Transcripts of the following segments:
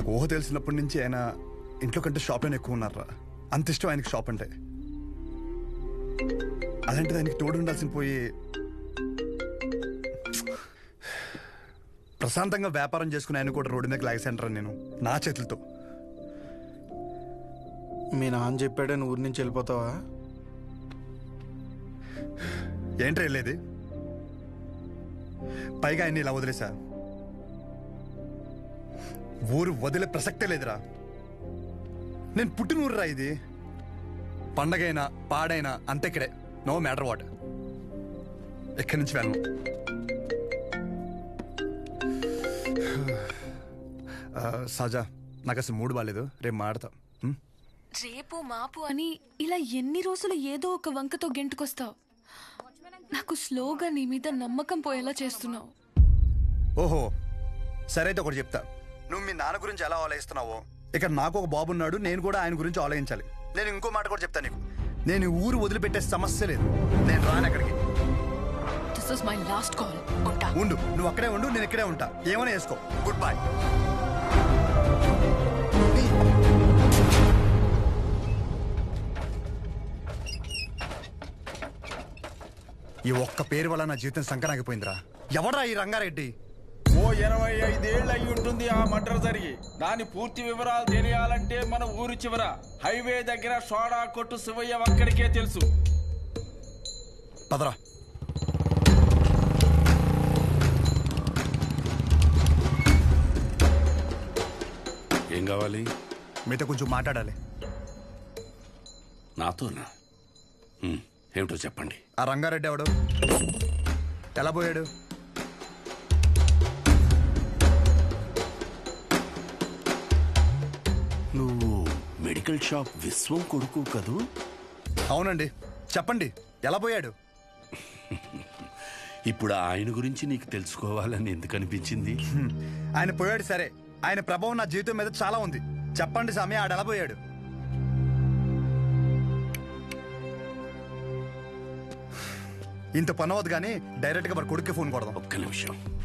నాకు ఊహ తెలిసినప్పటి నుంచి ఆయన ఇంట్లో కంటే షాప్లోనే ఎక్కువ ఉన్నారా అంత ఇష్టం ఆయనకి షాప్ అంటే. అలాంటిది ఆయనకి తోడు ఉండాల్సిన పోయి ప్రశాంతంగా వ్యాపారం చేసుకుని ఆయన కూడా రోడ్డు మీద లాగేసంటారా నేను నా చేతులతో. మీ నాన్న చెప్పాడని ఊరి నుంచి వెళ్ళిపోతావా? ఏంట్రా వెళ్ళేది? పైగా ఆయన ఇలా వదిలేసా ఊరు వదిలే ప్రసక్తే లేదురా. నేను పుట్టిన ఊరురా ఇది. పండగైనా పాడైనా అంతే ఇక్కడే. No matter what. ఎక్కడి నుంచి వెళ్ళను. సజా నాకు అసలు మూడు బాగాలేదు రేపు మాడతా? రేపు మాపు అని ఇలా ఎన్ని రోజులు ఏదో ఒక వంకతో గెంటుకొస్తావు. నాకు స్లోగా నీ మీద నమ్మకం పోయేలా చేస్తున్నావు. ఓహో సరే అయితే ఒకటి చెప్తా. నువ్వు మీ నాన్న గురించి ఎలా ఆలోచిస్తున్నావో? ఇక్కడ నాకు ఒక బాబు ఉన్నాడు నేను కూడా ఆయన గురించి ఆలోచించాలి. నేను ఇంకో మాట కూడా చెప్తాను నీకు. నేను ఈ ఊరు వదిలిపెట్టే సమస్య లేదు. నేను రాను అక్కడికి. This is my last call ఉంటా. ఉండు నువ్వు అక్కడే ఉండు నేను ఇక్కడే ఉంటా. ఏమైనా వేసుకో గుడ్ బై ఈ ఒక్క పేరు వల్ల నా జీవితం సంకరాగిపోయిందిరా. ఎవడ్రా ఈ రంగారెడ్డి? ఇరవై ఐదేళ్ళు అయి ఉంటుంది ఆ మర్డర్ జరిగి. దాని పూర్తి వివరాలు తెలియాలంటే మన ఊరు చివర హైవే దగ్గర సోడా కొట్టు శివయ్య ఒక్కడికే తెలుసు. పదరా. ఏం కావాలి? మీతో కొంచెం మాట్లాడాలి. నాతోనా? ఏమిటో చెప్పండి. ఆ రంగారెడ్డి ఎవడు? ఎలా పోయాడు మెడికల్ షాప్ విశ్వం కొడుకు కదూ? అవునండి. చెప్పండి. ఎలా పోయాడు? ఇప్పుడు ఆయన గురించి నీకు తెలుసుకోవాలని ఎందుకు అనిపించింది. ఆయన పోయాడు సరే. ఆయన ప్రభావం నా జీవితం మీద చాలా ఉంది. చెప్పండి స్వామి ఆడు ఎలా పోయాడు? ఇంత పని అవ్వదు కానీ డైరెక్ట్గా మరి కొడుక్కి ఫోన్ కొడదాం. ఒక్క నిమిషం.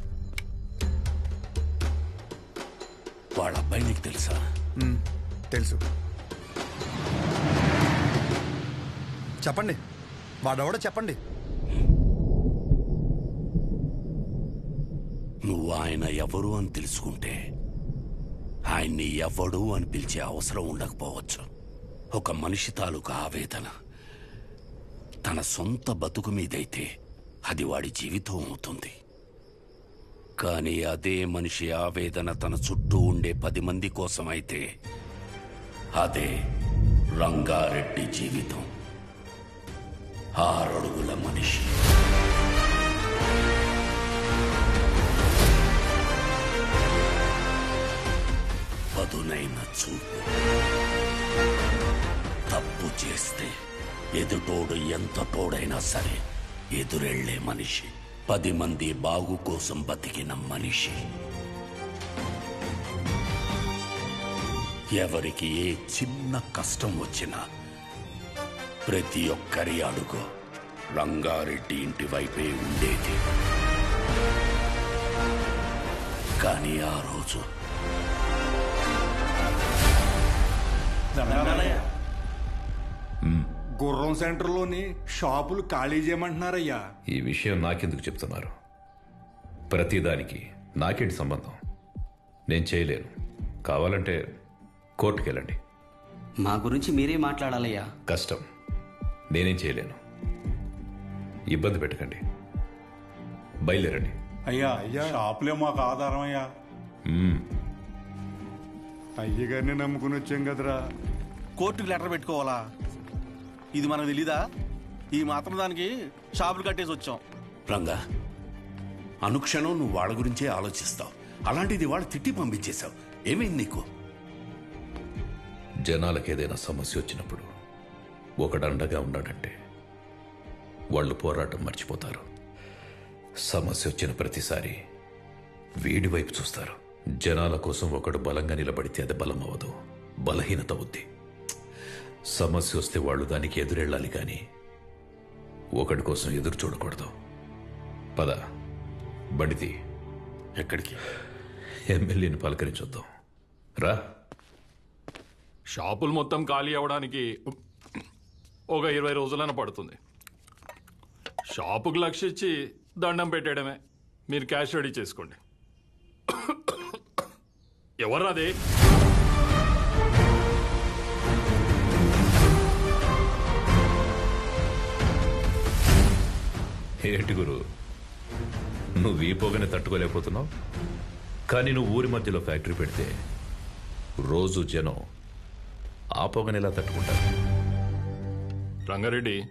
వాళ్ళ అబ్బాయి నీకు తెలుసా. తెలుసు. చెప్పండి. వాడెవడో చెప్పండి. నువ్వు ఆయన ఎవరు అని తెలుసుకుంటే ఆయన్ని ఎవడు అని పిలిచే అవసరం ఉండకపోవచ్చు. ఒక మనిషి తాలూకు ఆవేదన. తన సొంత బతుకు మీదైతే అది వాడి జీవితం అవుతుంది. కానీ అదే మనిషి ఆవేదన తన చుట్టూ ఉండే పది మంది కోసం అయితే అదే రంగారెడ్డి జీవితం. ఆరడుగుల మనిషి. పదునైన చూపు. తప్పు చేస్తే ఎదుటోడు ఎంత తోడైనా సరే ఎదురెళ్ళే మనిషి. పది మంది బాగు కోసం బతికిన మనిషి. ఎవరికి ఏ చిన్న కష్టం వచ్చినా ప్రతి ఒక్కరి అడుగు. రంగారెడ్డి ఇంటి వైపే ఉండేది. కానీ ఆ రోజు గుర్రం సెంటర్లోని షాపులు ఖాళీ చేయమంటున్నారయ్యా. ఈ విషయం నాకెందుకు చెప్తున్నారు? ప్రతిదానికి నాకేంటి సంబంధం? నేను చేయలేను. కావాలంటే కోర్టుకు వెళ్ళండి మా గురించి మీరే మాట్లాడాలయ్యా. కష్టం. నేనేం చేయలేను. ఇబ్బంది పెట్టకండి. బయలుదేరండి. అయ్యా అయ్యా షాపులే మాకు ఆధారం అయ్యా అయ్యగారిని నమ్ముకుని వచ్చాం కదరా. కోర్టుకు లెటర్ పెట్టుకోవాలా? ఇది మనకు తెలీదా? ఈ మాత్రం దానికి షాపులు కట్టేసి వచ్చాం. రంగా అనుక్షణం నువ్వు వాళ్ళ గురించే ఆలోచిస్తావు. అలాంటిది వాళ్ళు తిట్టి పంపించేశావు. ఏమైంది నీకు? జనాలకు ఏదైనా సమస్య వచ్చినప్పుడు ఒకడు అండగా ఉన్నాడంటే వాళ్ళు పోరాటం మర్చిపోతారు. సమస్య వచ్చిన ప్రతిసారి వీడి వైపు చూస్తారు. జనాల కోసం ఒకడు బలంగా నిలబడితే అది బలం అవ్వదు. బలహీనత అవుద్ది. సమస్య వస్తే వాళ్ళు దానికి ఎదురెళ్ళాలి కానీ ఒకడి కోసం ఎదురు చూడకూడదు. పద బండితి ఎక్కడికి? ఎమ్మెల్యేని పలకరించొద్దాం రా. షాపులు మొత్తం ఖాళీ అవ్వడానికి ఒక ఇరవై రోజులైనా పడుతుంది. షాపుకు లక్ష్య ఇచ్చి దండం పెట్టేయడమే. మీరు క్యాష్ రెడీ చేసుకోండి. ఎవరు అదే? ఏంటి గురు? నువ్వు ఈ పొగని తట్టుకోలేకపోతున్నావు? కానీ నువ్వు ఊరి మధ్యలో ఫ్యాక్టరీ పెడితే రోజు జనం ఆ పొగని ఎలా తట్టుకుంటారు? రంగారెడ్డి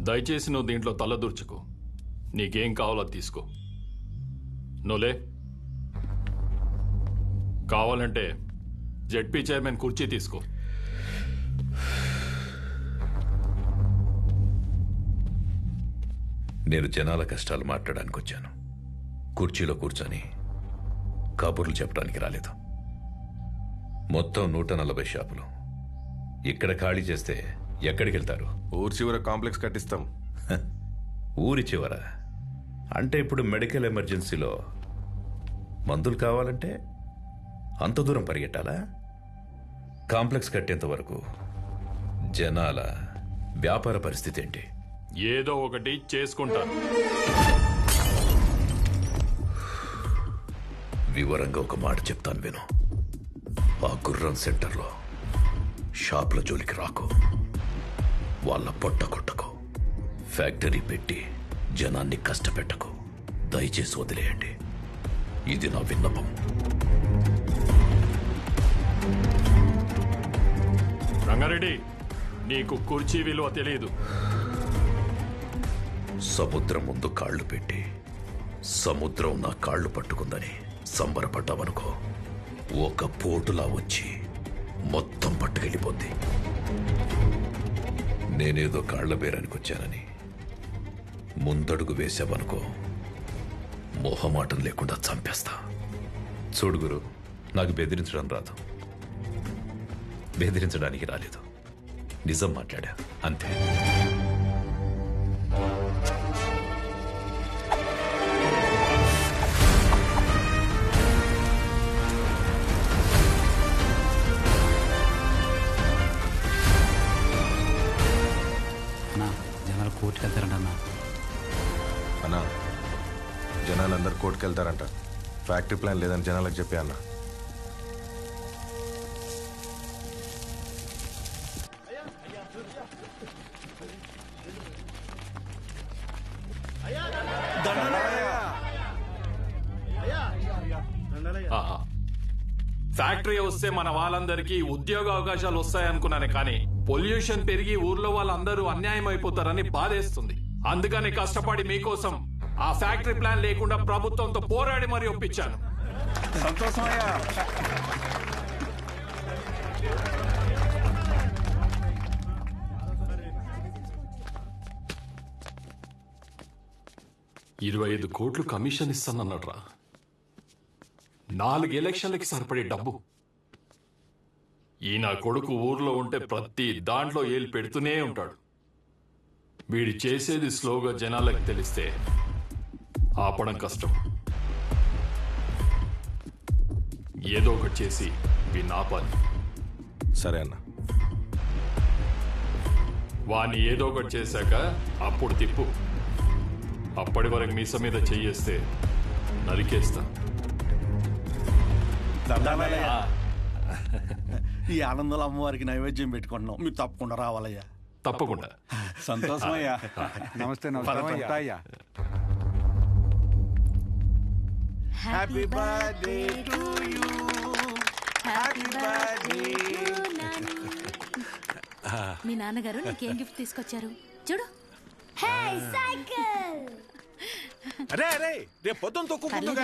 దయచేసి నువ్వు దీంట్లో తలదూర్చుకో నీకేం కావాలో అది తీసుకో. నోలే కావాలంటే జెడ్పీ చైర్మన్ కుర్చీ తీసుకో. నేను జనాల కష్టాలు మాట్లాడడానికి వచ్చాను. కుర్చీలో కూర్చొని కబుర్లు చెప్పడానికి రాలేదు. మొత్తం నూట నలభై షాపులు. ఇక్కడ ఖాళీ చేస్తే ఎక్కడికి వెళ్తారు? ఊరు చివర కాంప్లెక్స్ కట్టిస్తాం. ఊరి చివర? అంటే ఇప్పుడు మెడికల్ ఎమర్జెన్సీలో మందులు కావాలంటే అంత దూరం పరిగెట్టాలా? కాంప్లెక్స్ కట్టేంత వరకు జనాల వ్యాపార పరిస్థితి ఏంటి? ఏదో ఒకటి చేసుకుంటాను వివరంగా ఒక మాట చెప్తాను విను. ఆ గుర్రం సెంటర్లో షాపుల జోలికి రాకు. వాళ్ళ పొట్ట కొట్టకు. ఫ్యాక్టరీ పెట్టి జనాన్ని కష్టపెట్టకు. దయచేసి వదిలేయండి. ఇది నా విన్నపం. రంగారెడ్డి నీకు కుర్చీ విలువ తెలియదు సముద్రం ముందు కాళ్ళు పెట్టి సముద్రం నా కాళ్ళు పట్టుకుందని సంబరపడ్డావనుకో ఒక పోటులా వచ్చి మొత్తం పట్టుకెళ్ళిపోద్ది. నేనేదో కాళ్ళ బేరానికి వచ్చానని ముందడుగు వేసావనుకో మొహమాటం లేకుండా చంపేస్తా. చూడు గురు నాకు బెదిరించడం రాదు. బెదిరించడానికి రాలేదు. నిజం మాట్లాడా అంతే. కోర్టుకు వెళ్తారంట అన్నా అన్నా జనాలందరూ కోర్టుకు వెళ్తారంట ఫ్యాక్టరీ ప్లాన్ లేదని జనాలకు చెప్పే అన్న. ఆహా. ఫ్యాక్టరీ వస్తే మన వాళ్ళందరికీ ఉద్యోగ అవకాశాలు వస్తాయనుకున్నాను కానీ పొల్యూషన్ పెరిగి ఊర్లో వాళ్ళందరూ అన్యాయం అయిపోతారని బాధేస్తుంది. అందుకని కష్టపడి మీకోసం ఆ ఫ్యాక్టరీ ప్లాన్ లేకుండా ప్రభుత్వంతో పోరాడి మరి ఒప్పించాను. ఇరవై ఐదు కోట్లు కమిషన్ ఇస్తానన్నట్రా నాలుగు ఎలక్షన్లకి సరిపడే డబ్బు ఈ నా కొడుకు ఊర్లో ఉంటే ప్రతి దాంట్లో ఏలు పెడుతూనే ఉంటాడు. వీడి చేసేది స్లోగా జనాలకు తెలిస్తే ఆపడం కష్టం. ఏదో ఒకటి చేసి వీడిని ఆపాలి. సరే అన్న. వాణ్ణి ఏదో ఒకటి చేశాక అప్పుడు తిప్పు. అప్పటి వరకు మీస మీద చెయ్యేస్తే నరికేస్తా. ఈ ఆనందంలో అమ్మవారికి నైవేద్యం పెట్టుకుంటున్నాం. మీరు తప్పకుండా రావాలయ్యా. తప్పకుండా. సంతోషమయ్యా. నమస్తే నమస్తే. Happy birthday to you happy birthday మీ నాన్నగారు నీకేం గిఫ్ట్ తీసుకొచ్చారు? చూడు. అరే అరే రేపు పొద్దున్న తొక్కు పర్లేదు.